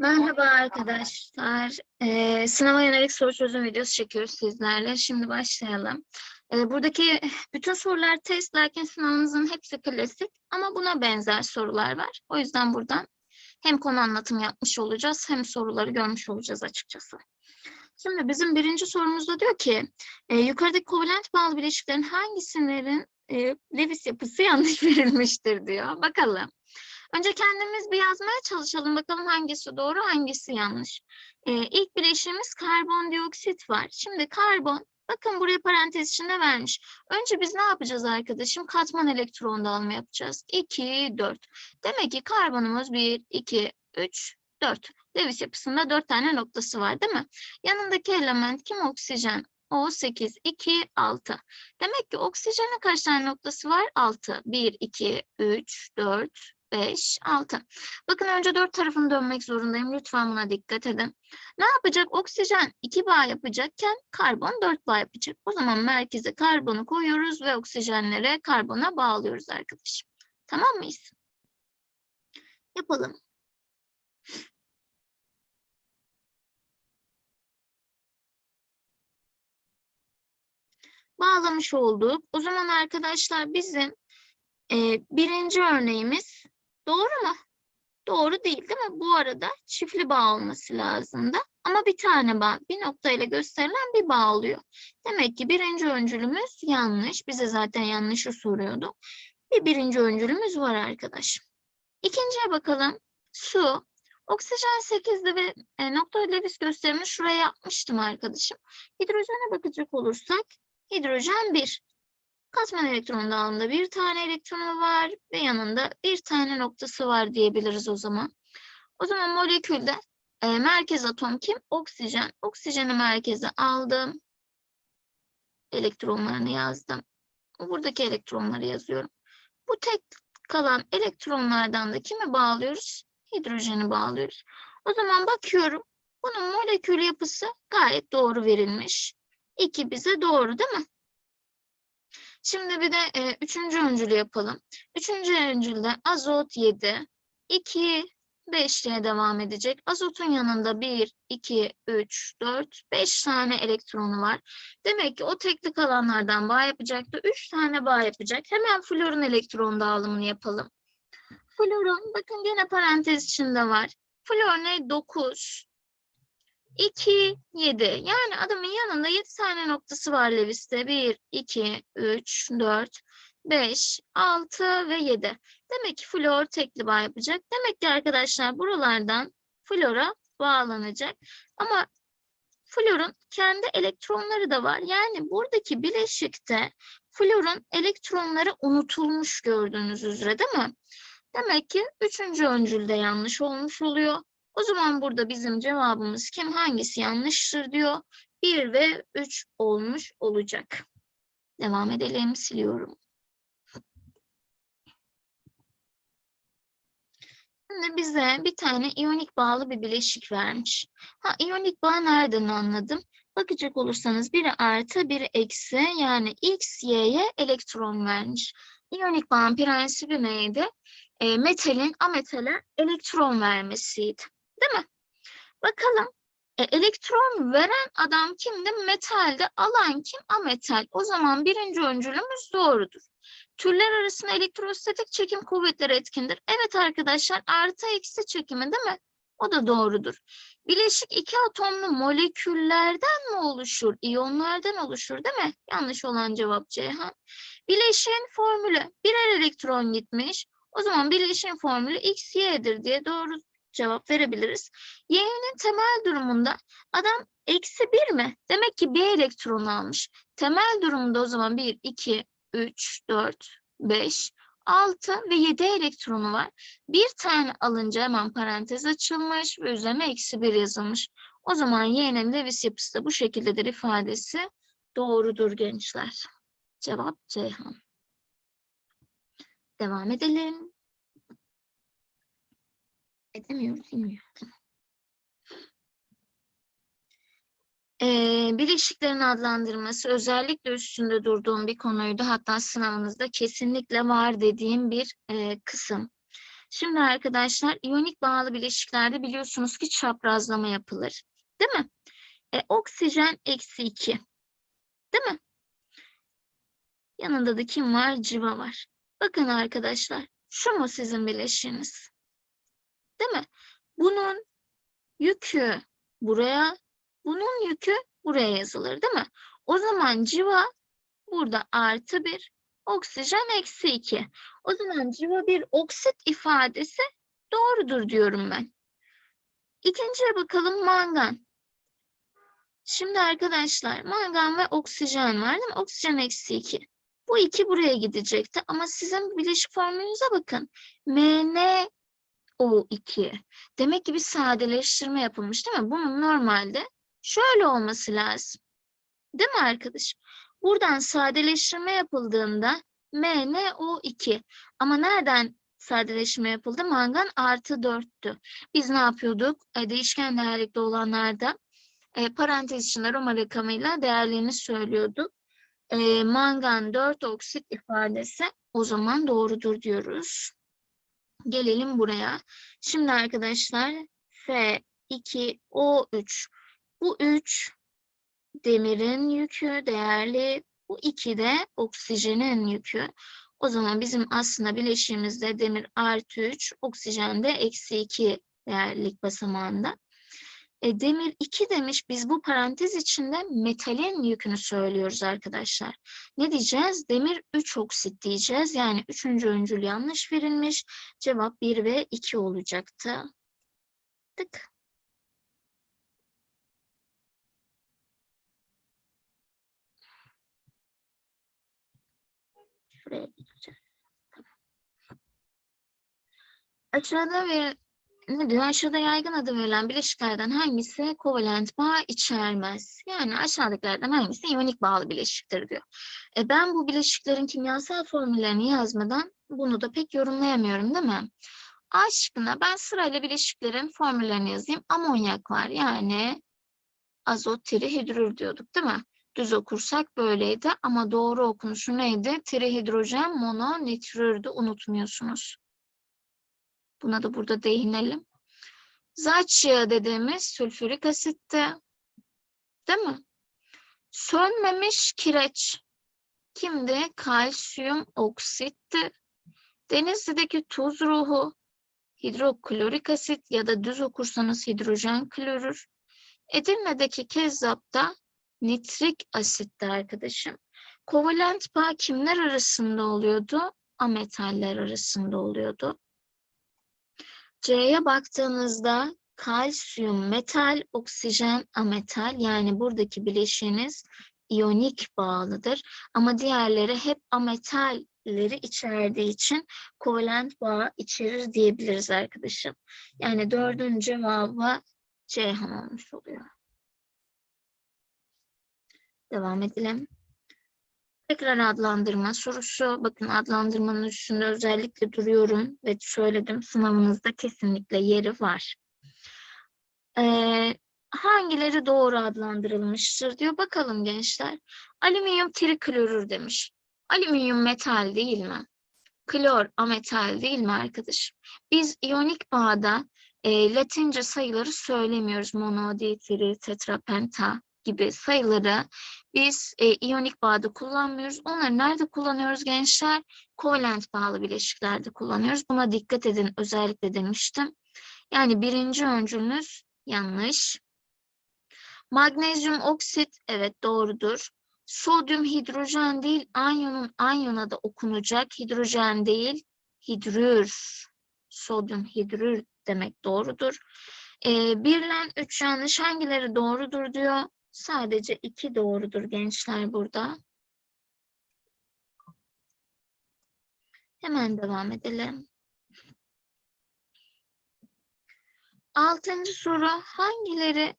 Merhaba arkadaşlar. Ee, sınava yönelik soru çözüm videosu çekiyoruz sizlerle. Şimdi başlayalım. Ee, buradaki bütün sorular test, lakin sınavınızın hepsi klasik ama buna benzer sorular var. O yüzden buradan hem konu anlatımı yapmış olacağız hem soruları görmüş olacağız açıkçası. Şimdi bizim birinci sorumuzda diyor ki e, yukarıdaki kovalent bağlı bileşiklerin hangisinin e, Lewis yapısı yanlış verilmiştir diyor. Bakalım. Önce kendimiz bir yazmaya çalışalım. Bakalım hangisi doğru, hangisi yanlış. Ee, ilk bileşiğimiz karbondioksit var. Şimdi karbon, bakın buraya parantez içinde vermiş. Önce biz ne yapacağız arkadaşım? Katman elektron dağılımı yapacağız. 2, 4. Demek ki karbonumuz 1, 2, 3, 4. Lewis yapısında 4 tane noktası var değil mi? Yanındaki element kim? Oksijen. O 8, 2, 6. Demek ki oksijenin kaç tane noktası var? 6. 1, 2, 3, 4, 5, 6. Bakın önce 4 tarafını dönmek zorundayım. Lütfen buna dikkat edin. Ne yapacak? Oksijen 2 bağ yapacakken karbon 4 bağ yapacak. O zaman merkeze karbonu koyuyoruz ve oksijenlere karbona bağlıyoruz arkadaşım. Tamam mıyız? Yapalım. Bağlamış olduk. O zaman arkadaşlar bizim e, birinci örneğimiz doğru mu? Doğru değil değil mi? Bu arada çiftli bağ olması lazımdı. Ama bir tane bağ, bir nokta ile gösterilen bir bağ oluyor. Demek ki birinci öncülümüz yanlış. Bize zaten yanlışı soruyordu. Bir birinci öncülümüz var arkadaş. İkinciye bakalım. Su. Oksijen 8'di ve e, nokta Lewis gösterimini şuraya yapmıştım arkadaşım. Hidrojene bakacak olursak hidrojen 1. Katman elektron dağılımında bir tane elektronu var ve yanında bir tane noktası var diyebiliriz o zaman. O zaman molekülde e, merkez atom kim? Oksijen. Oksijeni merkeze aldım. Elektronlarını yazdım. Buradaki elektronları yazıyorum. Bu tek kalan elektronlardan da kimi bağlıyoruz? Hidrojeni bağlıyoruz. O zaman bakıyorum. Bunun molekül yapısı gayet doğru verilmiş. İki bize doğru değil mi? Şimdi bir de e, üçüncü öncülü yapalım. Üçüncü öncülde azot 7, 2, 5 diye devam edecek. Azotun yanında 1, 2, 3, 4, 5 tane elektronu var. Demek ki o teklik alanlardan bağ yapacaktı. 3 tane bağ yapacak. Hemen florun elektron dağılımını yapalım. Florun bakın gene parantez içinde var. Flor ne? 9, 2, 7. Yani adamın yanında 7 tane noktası var Lewis'te. 1, 2, 3, 4, 5, 6 ve 7. Demek ki flor tekli bağ yapacak. Demek ki arkadaşlar buralardan flora bağlanacak. Ama florun kendi elektronları da var. Yani buradaki bileşikte florun elektronları unutulmuş gördüğünüz üzere değil mi? Demek ki üçüncü öncülde yanlış olmuş oluyor. O zaman burada bizim cevabımız kim hangisi yanlıştır diyor. 1 ve 3 olmuş olacak. Devam edelim siliyorum. Şimdi bize bir tane iyonik bağlı bir bileşik vermiş. Ha iyonik bağ nereden anladım? Bakacak olursanız biri artı biri eksi yani x, y'ye elektron vermiş. İyonik bağın prensibi neydi? E, metalin ametale elektron vermesiydi. Değil mi? Bakalım. E, elektron veren adam kimdi? Metalde. Alan kim? Ametal. O zaman birinci öncülümüz doğrudur. Türler arasında elektrostatik çekim kuvvetleri etkindir. Evet arkadaşlar artı eksi çekimi değil mi? O da doğrudur. Bileşik iki atomlu moleküllerden mi oluşur? İyonlardan oluşur değil mi? Yanlış olan cevap Ceyhan. Bileşiğin formülü birer elektron gitmiş. O zaman bileşiğin formülü x, y'dir diye doğru cevap verebiliriz. Y'nin temel durumunda adam eksi bir mi? Demek ki bir elektron almış. Temel durumunda o zaman 1, 2, 3, 4, 5, 6 ve 7 elektronu var. Bir tane alınca hemen parantez açılmış ve üzerine eksi 1 yazılmış. O zaman Y'nin Lewis yapısı da bu şekildedir ifadesi doğrudur gençler. Cevap Ceyhan. Devam edelim. Edemiyoruz, inmiyor. Ee, bileşiklerin adlandırması özellikle üstünde durduğum bir konuydu. Hatta sınavınızda kesinlikle var dediğim bir e, kısım. Şimdi arkadaşlar iyonik bağlı bileşiklerde biliyorsunuz ki çaprazlama yapılır. Değil mi? E, oksijen eksi 2. Değil mi? Yanında da kim var? Civa var. Bakın arkadaşlar. Şu mu sizin bileşiğiniz? Değil mi? Bunun yükü buraya, bunun yükü buraya yazılır değil mi? O zaman civa burada artı bir, oksijen eksi iki. O zaman civa bir oksit ifadesi doğrudur diyorum ben. İkinciye bakalım mangan. Şimdi arkadaşlar mangan ve oksijen var değil mi? Oksijen eksi 2. Bu iki buraya gidecekti ama sizin bileşik formülünüze bakın. MnO2. Demek ki bir sadeleştirme yapılmış değil mi? Bunun normalde şöyle olması lazım. Değil mi arkadaş? Buradan sadeleştirme yapıldığında MnO2. Ama nereden sadeleştirme yapıldı? Mangan artı 4'tü. Biz ne yapıyorduk? E, değişken değerlikte olanlarda e, parantez içinde Roma rakamıyla değerlerini söylüyorduk. E, mangan 4 oksit ifadesi o zaman doğrudur diyoruz. Gelelim buraya. Şimdi arkadaşlar F2O3 bu 3 demirin yükü değerli bu 2 de oksijenin yükü. O zaman bizim aslında bileşiğimizde demir artı 3, oksijen de eksi 2 değerlilik basamağında. E, demir 2 demiş. Biz bu parantez içinde metalin yükünü söylüyoruz arkadaşlar. Ne diyeceğiz? Demir 3 oksit diyeceğiz. Yani üçüncü öncül yanlış verilmiş. Cevap 1 ve 2 olacaktı. Tık. Şuraya gideceğiz. Aşağıda ne diyor? Yaygın adı verilen bileşiklerden hangisi kovalent bağ içermez? Yani aşağıdakilerden hangisi iyonik bağlı bileşiktir diyor. E ben bu bileşiklerin kimyasal formüllerini yazmadan bunu da pek yorumlayamıyorum değil mi? A şıkkına ben sırayla bileşiklerin formüllerini yazayım. Amonyak var yani azot trihidrür diyorduk değil mi? Düz okursak böyleydi ama doğru okunuşu neydi? Trihidrojen mononitrürdü unutmuyorsunuz. Buna da burada değinelim. Zaç yağı dediğimiz sülfürik asitti. Değil mi? Sönmemiş kireç. Kimdi? Kalsiyum oksitti. Denizli'deki tuz ruhu, hidroklorik asit ya da düz okursanız hidrojen klorür. Edirne'deki kezzap da nitrik asitti arkadaşım. Kovalent bağ kimler arasında oluyordu? Ametaller arasında oluyordu. C'ye baktığınızda kalsiyum metal, oksijen ametal yani buradaki bileşiğiniz iyonik bağlıdır. Ama diğerleri hep ametalleri içerdiği için kovalent bağ içerir diyebiliriz arkadaşım. Yani dördüncü cevabı Ceyhan olmuş oluyor. Devam edelim. Tekrar adlandırma sorusu. Bakın adlandırmanın üstünde özellikle duruyorum ve söyledim sınavınızda kesinlikle yeri var. Ee, hangileri doğru adlandırılmıştır diyor. Bakalım gençler. Alüminyum triklorür demiş. Alüminyum metal değil mi? Klor ametal değil mi arkadaşım? Biz iyonik bağda e, latince sayıları söylemiyoruz. Mono, di, tri, tetra, penta gibi sayıları biz e, iyonik bağda kullanmıyoruz. Onları nerede kullanıyoruz gençler? Kovalent bağlı bileşiklerde kullanıyoruz. Buna dikkat edin özellikle demiştim. Yani birinci öncülünüz yanlış. Magnezyum oksit evet doğrudur. Sodyum hidrojen değil anyonun anyona da okunacak. Hidrojen değil hidrür. Sodyum hidrür demek doğrudur. Ee, birlen üç yanlış hangileri doğrudur diyor. Sadece iki doğrudur gençler burada. Hemen devam edelim. Altıncı soru hangileri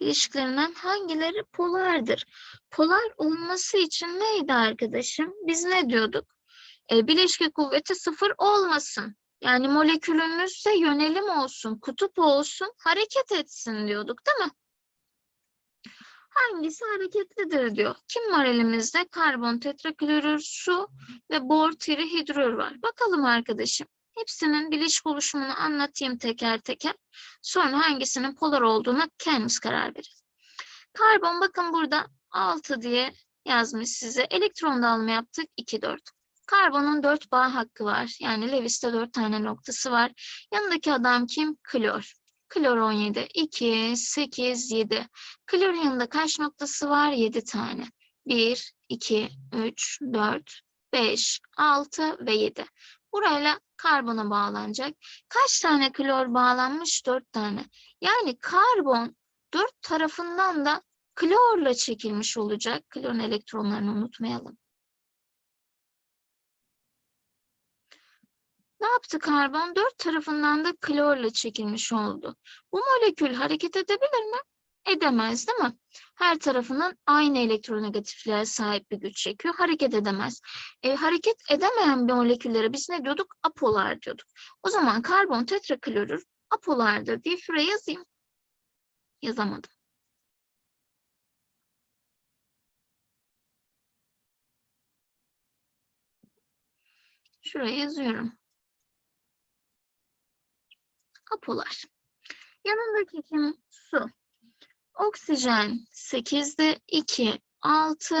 ilişkilerinden hangileri polardır? Polar olması için neydi arkadaşım? Biz ne diyorduk? E, bileşke kuvveti sıfır olmasın. Yani molekülümüzse yönelim olsun, kutup olsun, hareket etsin diyorduk değil mi? Hangisi hareketlidir diyor. Kim var elimizde? Karbon tetraklorür, su ve bor trihidrür var. Bakalım arkadaşım. Hepsinin bileşik oluşumunu anlatayım teker teker. Sonra hangisinin polar olduğuna kendimiz karar veririz. Karbon bakın burada 6 diye yazmış size. Elektron dağılımı yaptık 2, 4. Karbonun 4 bağ hakkı var. Yani Lewis'te 4 tane noktası var. Yanındaki adam kim? Klor. Klor 17. 2, 8, 7. Klorun yanında kaç noktası var? 7 tane. 1, 2, 3, 4, 5, 6 ve 7. Burayla karbona bağlanacak. Kaç tane klor bağlanmış? 4 tane. Yani karbon 4 tarafından da klorla çekilmiş olacak. Klorun elektronlarını unutmayalım. Ne yaptı karbon? Dört tarafından da klorla çekilmiş oldu. Bu molekül hareket edebilir mi? Edemez değil mi? Her tarafının aynı elektronegatifliğe sahip bir güç çekiyor. Hareket edemez. E, hareket edemeyen bir moleküllere biz ne diyorduk? Apolar diyorduk. O zaman karbon tetraklorür apolardır diye şuraya yazayım. Yazamadım. Şuraya yazıyorum. Apolar. Yanındaki kim? Su. Oksijen 8'de 2, 6.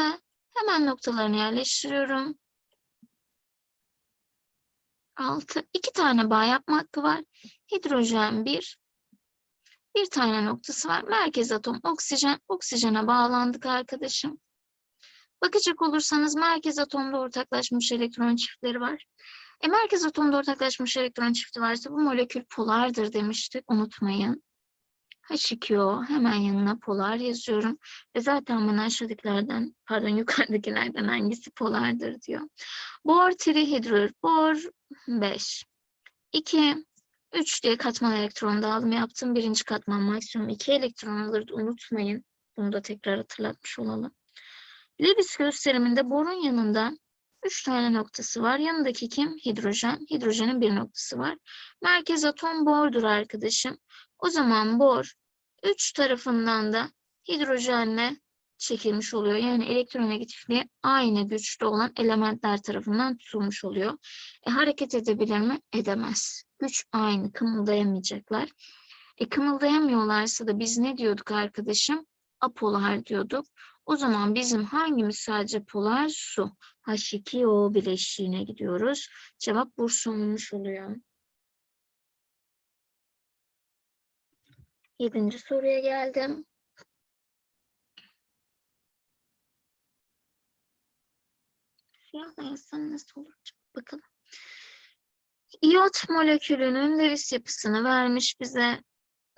Hemen noktalarını yerleştiriyorum. 6. 2 tane bağ yapma hakkı var. Hidrojen 1. Bir tane noktası var. Merkez atom oksijen. Oksijene bağlandık arkadaşım. Bakacak olursanız merkez atomda ortaklaşmış elektron çiftleri var. E, merkez atomda ortaklaşmış elektron çifti varsa bu molekül polardır demiştik. Unutmayın. H2O hemen yanına polar yazıyorum. Ve zaten bana aşağıdakilerden pardon yukarıdakilerden hangisi polardır diyor. Bor trihidrür. Bor 5. 2. 3 diye katman elektron dağılımı yaptım. Birinci katman maksimum 2 elektron alırdı. Unutmayın. Bunu da tekrar hatırlatmış olalım. Lewis gösteriminde borun yanında 3 tane noktası var. Yanındaki kim? Hidrojen. Hidrojenin bir noktası var. Merkez atom bordur arkadaşım. O zaman bor 3 tarafından da hidrojenle çekilmiş oluyor. Yani elektronegatifliği aynı güçte olan elementler tarafından tutulmuş oluyor. E, hareket edebilir mi? Edemez. Güç aynı. Kımıldayamayacaklar. E, kımıldayamıyorlarsa da biz ne diyorduk arkadaşım? Apolar diyorduk. O zaman bizim hangimiz sadece polar? Su. H2O bileşiğine gidiyoruz. Cevap Bursa olmuş oluyor. Yedinci soruya geldim. Siyahla yazsam nasıl olur? Bakalım. İyot molekülünün Lewis yapısını vermiş bize.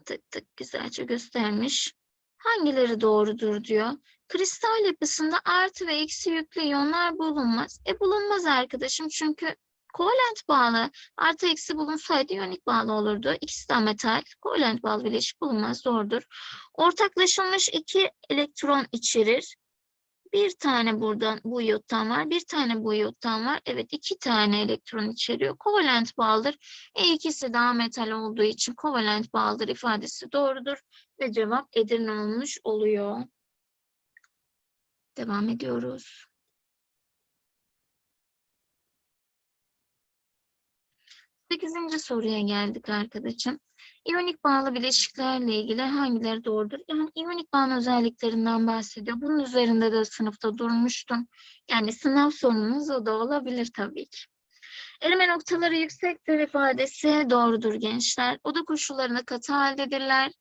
Tık tık güzelce göstermiş. Hangileri doğrudur diyor. Kristal yapısında artı ve eksi yüklü iyonlar bulunmaz. E bulunmaz arkadaşım çünkü kovalent bağlı artı eksi bulunsaydı iyonik bağlı olurdu. İkisi de metal. Kovalent bağlı bileşik bulunmaz. Doğrudur. Ortaklaşılmış iki elektron içerir. Bir tane buradan bu iyottan var. Bir tane bu iyottan var. Evet iki tane elektron içeriyor. Kovalent bağlıdır. E ikisi daha metal olduğu için kovalent bağlıdır ifadesi doğrudur. Ve cevap Edirne olmuş oluyor. Devam ediyoruz. Sekizinci soruya geldik arkadaşım. İyonik bağlı bileşiklerle ilgili hangileri doğrudur? Yani iyonik bağın özelliklerinden bahsediyor. Bunun üzerinde de sınıfta durmuştum. Yani sınav sorunuz o da olabilir tabii ki. Erime noktaları yüksektir ifadesi doğrudur gençler. Oda koşullarında katı haldedirler.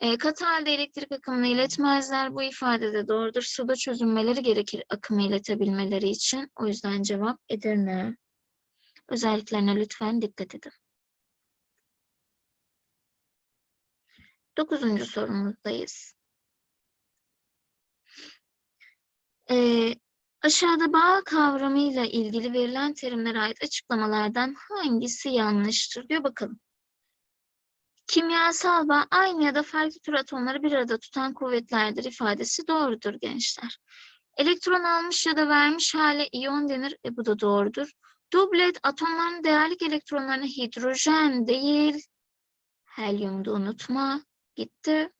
E, katı halde elektrik akımını iletmezler. Bu ifade de doğrudur. Suda çözünmeleri gerekir akımı iletebilmeleri için. O yüzden cevap Edirne. Özelliklerine lütfen dikkat edin. Dokuzuncu sorumuzdayız. Ee, aşağıda bağ kavramıyla ilgili verilen terimlere ait açıklamalardan hangisi yanlıştır diyor bakalım. Kimyasal bağ aynı ya da farklı tür atomları bir arada tutan kuvvetlerdir ifadesi doğrudur gençler. Elektron almış ya da vermiş hale iyon denir. E bu da doğrudur. Dublet atomların değerlik elektronlarını hidrojen değil, helyumda unutma, gitti.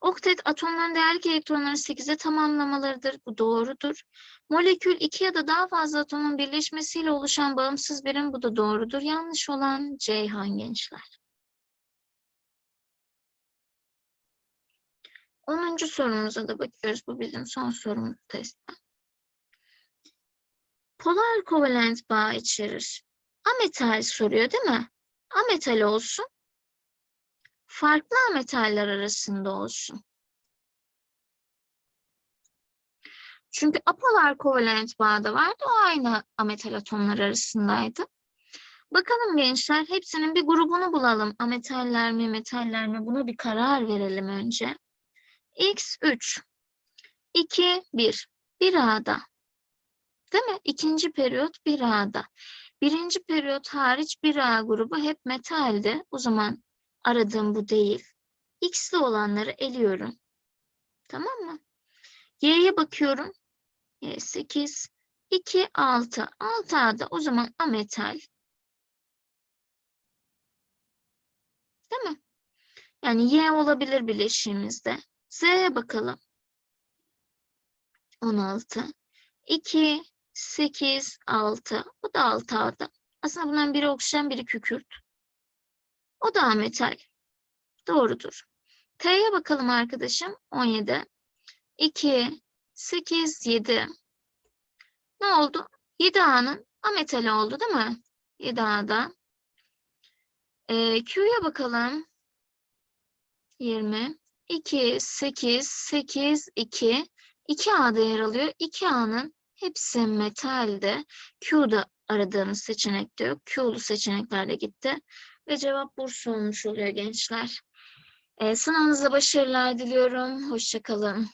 Oktet atomların değerlik elektronlarını 8'e tamamlamalarıdır. Bu doğrudur. Molekül iki ya da daha fazla atomun birleşmesiyle oluşan bağımsız birim. Bu da doğrudur. Yanlış olan Ceyhan gençler. 10. sorumuza da bakıyoruz. Bu bizim son sorumuz testten. Polar kovalent bağ içerir. Ametal soruyor değil mi? Ametal olsun. Farklı ametaller arasında olsun. Çünkü apolar kovalent bağda vardı. O aynı ametal atomlar arasındaydı. Bakalım gençler hepsinin bir grubunu bulalım. Ametaller mi, metaller mi? Buna bir karar verelim önce. X3, 2, 1. Bir A'da. Değil mi? İkinci periyot bir A'da. Birinci periyot hariç bir A grubu hep metaldi. O zaman aradığım bu değil. X'li olanları eliyorum. Tamam mı? Y'ye bakıyorum. Y 8, 2, 6. 6 A'da o zaman ametal. Değil mi? Yani Y olabilir bileşiğimizde. Z'ye bakalım. 16. 2, 8, 6. Bu da 6 A'da. Aslında bunların biri oksijen, biri kükürt. O da metal. Doğrudur. T'ye bakalım arkadaşım. 17. 2, 8, 7. Ne oldu? 7 A'nın ametali oldu değil mi? 7 A'da. Ee, Q'ya bakalım. 20. 2, 8, 8, 2. 2 A'da yer alıyor. 2 A'nın hepsi metalde. Q'da aradığımız seçenekte yok. Q'lu seçeneklerle gitti. Ve cevap Bursa olmuş oluyor gençler. Ee, sınavınızda başarılar diliyorum. Hoşçakalın.